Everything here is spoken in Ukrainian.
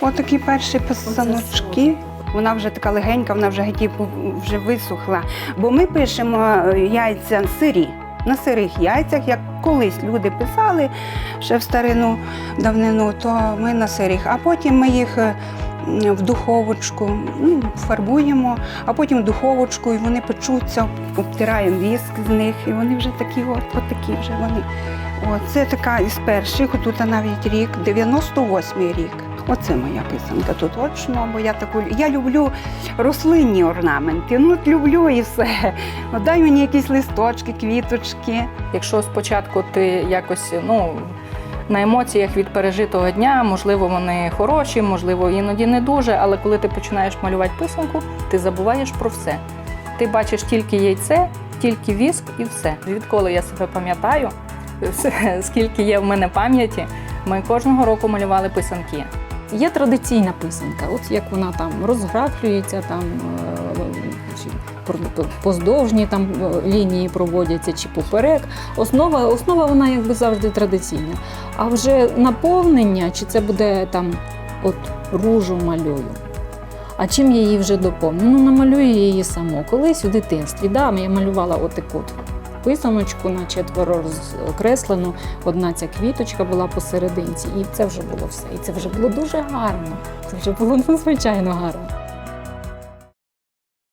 Отакі перші писаночки. Вона вже така легенька, вона вже геть вже висохла. Бо ми пишемо е, яйця сирі. На сирих яйцях, як колись люди писали ще в старину давнину, то ми на сирих. А потім ми їх е, в духовочку ну, фарбуємо, а потім в духовочку і вони печуться, обтираємо віск з них, і вони вже такі, от, от такі вже вони. О, це така із перших, тут навіть рік, 98-й рік. Оце моя писанка тут точно, бо я таку я люблю рослинні орнаменти. Ну от люблю і все. От дай мені якісь листочки, квіточки. Якщо спочатку ти якось ну, на емоціях від пережитого дня, можливо, вони хороші, можливо, іноді не дуже, але коли ти починаєш малювати писанку, ти забуваєш про все. Ти бачиш тільки яйце, тільки віск і все. Відколи я себе пам'ятаю, скільки є в мене пам'яті, ми кожного року малювали писанки. Є традиційна писанка, от як вона там розграфлюється, там е, чи поздовжні там е, лінії проводяться чи поперек. Основа, основа вона якби завжди традиційна. А вже наповнення, чи це буде там от ружу малюю. А чим я її вже доповню? Ну, намалюю я її само. Колись у дитинстві. Да, я малювала отаку от писаночку на четверо розкреслену. Одна ця квіточка була посерединці, і це вже було все. І це вже було дуже гарно. Це вже було надзвичайно гарно.